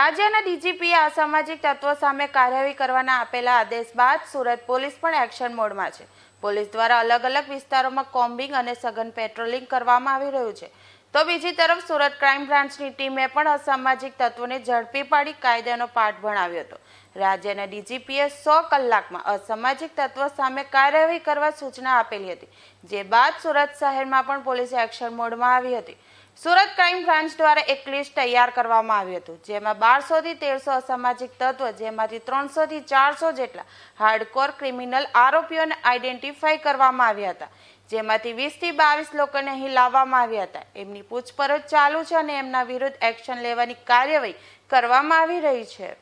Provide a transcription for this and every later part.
રાજ્યના ડીજીપીએ અસામાજિક તત્વો સામે કાર્યવાહી કરવાના આપેલા આદેશ બાદ સુરત પોલીસ પણ એક્શન મોડમાં છે. પોલીસ દ્વારા અલગ અલગ વિસ્તારોમાં કોમ્બિંગ અને સઘન પેટ્રોલિંગ કરવામાં આવી રહ્યું છે. તો બીજી તરફ સુરત ક્રાઇમ બ્રાન્ચની ટીમે પણ અસામાજિક તત્વોને ઝડપી પાડી કાયદાનો પાઠ ભણાવ્યો હતો. રાજ્યના ડીજીપીએ સો કલાકમાં અસામાજિક તત્વો સામે કાર્યવાહી કરવા સૂચના આપેલી હતી, જે બાદ સુરત શહેરમાં પણ પોલીસ એક્શન મોડમાં આવી હતી. સુરત ક્રાઇમ બ્રાન્ચ દ્વારા એક લિસ્ટ તૈયાર કરવામાં આવ્યું હતું, જેમાં બારસોથી તેરસો અસામાજિક તત્વો, જેમાંથી ત્રણસોથી ચારસો જેટલા હાર્ડકોર ક્રિમિનલ આરોપીઓને આઈડેન્ટિફાઈ કરવામાં આવ્યા હતા, જેમાંથી વીસથી બાવીસ લોકોને અહીં લાવવામાં આવ્યા હતા. એમની પૂછપરછ ચાલુ છે અને એમના વિરુદ્ધ એક્શન લેવાની કાર્યવાહી કરવામાં આવી રહી છે.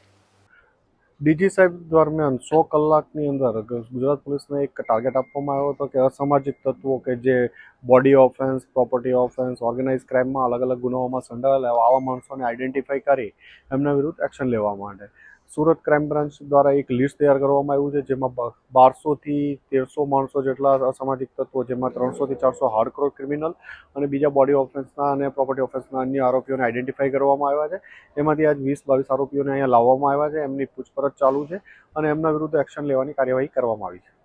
ડીજી સાહેબ દરમિયાન સો કલાકની અંદર ગુજરાત પોલીસને એક ટાર્ગેટ આપવામાં આવ્યો હતો કે અસામાજિક તત્વો કે જે body offence property offence organize ક્રાઇમમાં અલગ અલગ ગુનાઓમાં સંડોવાયેલા આવા માણસોને આઈડેન્ટિફાઈ કરી એમના વિરુદ્ધ એક્શન લેવા માટે. સુરત ક્રાઇમ બ્રાન્ચ દ્વારા એક લિસ્ટ તૈયાર કરવામાં આવ્યું છે, જેમાં બારસોથી તેરસો માણસો જેટલા અસામાજિક તત્વો, જેમાં ત્રણસોથી ચારસો હાર્ડકોર ક્રિમિનલ અને બીજા બોડી ઓફેન્સના અને પ્રોપર્ટી ઓફેન્સના અન્ય આરોપીઓને આઈડેન્ટિફાઈ કરવામાં આવ્યા છે. એમાંથી આજ વીસ બાવીસ આરોપીઓને અહીંયા લાવવામાં આવ્યા છે. એમની પૂછપરછ ચાલુ છે અને એમના વિરુદ્ધ એક્શન લેવાની કાર્યવાહી કરવામાં આવી છે.